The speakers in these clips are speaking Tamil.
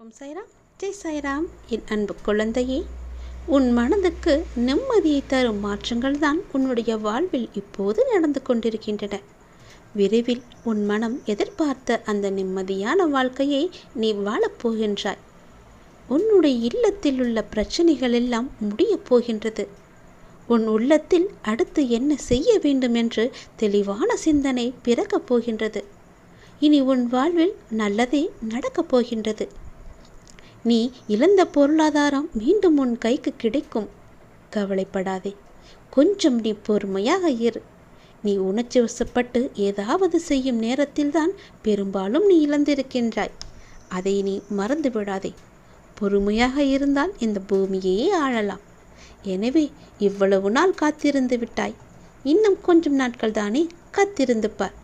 ஓம் சாய்ராம். ஜெய் சாய்ராம். என் அன்பு குழந்தையே உன் மனதுக்கு நிம்மதியை தரும் மாற்றங்கள் தான் உன்னுடைய வாழ்வில் இப்போது நடந்து கொண்டிருக்கின்றன. விரைவில் உன் மனம் எதிர்பார்த்த அந்த நிம்மதியான வாழ்க்கையை நீ வாழப்போகின்றாய் உன்னுடைய இல்லத்தில் உள்ள பிரச்சனைகள் எல்லாம் முடியப் போகின்றது. உன் உள்ளத்தில் அடுத்து என்ன செய்ய வேண்டும் என்று தெளிவான சிந்தனை பிறக்கப் போகின்றது. இனி உன் வாழ்வில் நல்லதே நடக்கப் போகின்றது. நீ இழந்த பொருளாதாரம் மீண்டும் உன் கைக்கு கிடைக்கும். கவலைப்படாதே. கொஞ்சம் நீ பொறுமையாக இரு. நீ உணர்ச்சி வசப்பட்டு ஏதாவது செய்யும் நேரத்தில்தான் பெரும்பாலும் நீ இழந்திருக்கின்றாய். அதை நீ மறந்து விடாதே. பொறுமையாக இருந்தால் இந்த பூமியையே ஆளலாம். எனவே இவ்வளவு நாள் காத்திருந்து விட்டாய். இன்னும் கொஞ்சம் நாட்கள் தானே காத்திருந்து பார்.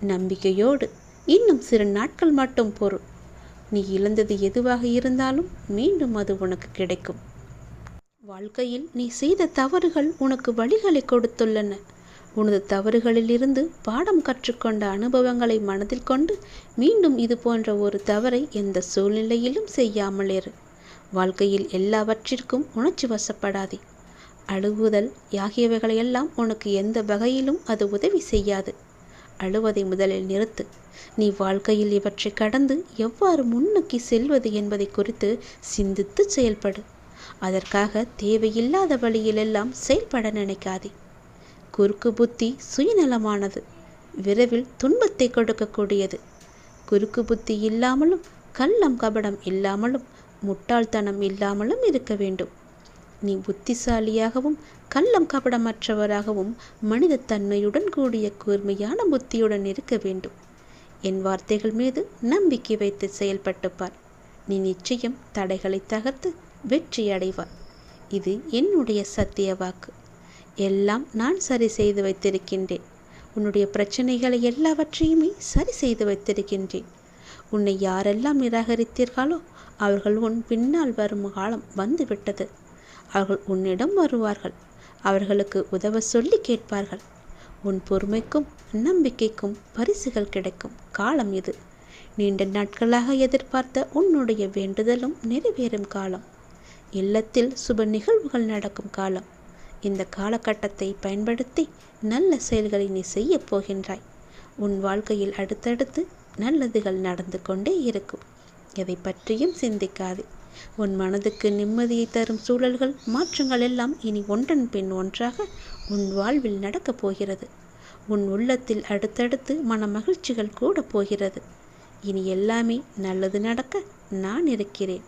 நம்பிக்கையோடு இன்னும் சிறு நாட்கள் மட்டும் பொருள் நீ இழந்தது எதுவாக இருந்தாலும் மீண்டும் அது உனக்கு கிடைக்கும். வாழ்க்கையில் நீ செய்த தவறுகள் உனக்கு வழிகளை கொடுத்துள்ளன. உனது தவறுகளிலிருந்து பாடம் கற்றுக்கொண்ட அனுபவங்களை மனதில் கொண்டு மீண்டும் இது போன்ற ஒரு தவறை எந்த சூழ்நிலையிலும் செய்யாமல் இரு. வாழ்க்கையில் எல்லாவற்றிற்கும் உணர்ச்சி வசப்படாதே. அழுகுதல் ஆகியவைகளையெல்லாம் உனக்கு எந்த வகையிலும் அது உதவி செய்யாது. அழுவதை முதலில் நிறுத்து. நீ வாழ்க்கையில் இவற்றை கடந்து எவ்வாறு முன்னோக்கி செல்வது என்பதை குறித்து சிந்தித்து செயல்படு. அதற்காக தேவையில்லாத வழியிலெல்லாம் செயல்பட நினைக்காதே. குறுக்கு புத்தி சுயநலமானது விரைவில் துன்பத்தை கொடுக்கக்கூடியது. குறுக்கு புத்தி இல்லாமலும் கள்ளம் கபடம் இல்லாமலும் முட்டாள்தனம் இல்லாமலும் இருக்க வேண்டும். நீ புத்திசாலியாகவும் கள்ளம் கபடமற்றவராகவும் மனிதத்தன்மையுடன் கூடிய கூர்மையான புத்தியுடன் இருக்க வேண்டும். என் வார்த்தைகள் மீது நம்பிக்கை வைத்து செயல்பட்டுப்பார் நீ நிச்சயம் தடைகளை தகர்த்து வெற்றி அடைவார் இது என்னுடைய சத்திய வாக்கு. எல்லாம் நான் சரி செய்து வைத்திருக்கின்றேன். உன்னுடைய பிரச்சனைகளை எல்லாவற்றையுமே சரி செய்து வைத்திருக்கின்றேன். உன்னை யாரெல்லாம் நிராகரித்தீர்களோ அவர்கள் உன் பின்னால் வரும் காலம் வந்துவிட்டது. அவர்கள் உன்னிடம் வருவார்கள். அவர்களுக்கு உதவ சொல்லி கேட்பார்கள். உன் பொறுமைக்கும் நம்பிக்கைக்கும் பரிசுகள் கிடைக்கும். காலம் இது. நீண்ட நாட்களாக எதிர்பார்த்த உன்னுடைய வேண்டுதலும் நிறைவேறும் காலம். இல்லத்தில் சுப நிகழ்வுகள் நடக்கும் காலம். இந்த காலகட்டத்தை பயன்படுத்தி நல்ல செயல்களை நீ செய்யப் போகின்றாய். உன் வாழ்க்கையில் அடுத்தடுத்து நல்லதுகள் நடந்து கொண்டே இருக்கும். எதை பற்றியும் சிந்திக்காதே. உன் மனதுக்கு நிம்மதியை தரும் சூழல்கள் மாற்றங்கள் எல்லாம் இனி ஒன்றன் பின் ஒன்றாக உன் வாழ்வில் நடக்கப் போகிறது. உன் உள்ளத்தில் அடுத்தடுத்து மன மகிழ்ச்சிகள் கூட போகிறது. இனி எல்லாமே நல்லது நடக்க நான் இருக்கிறேன்.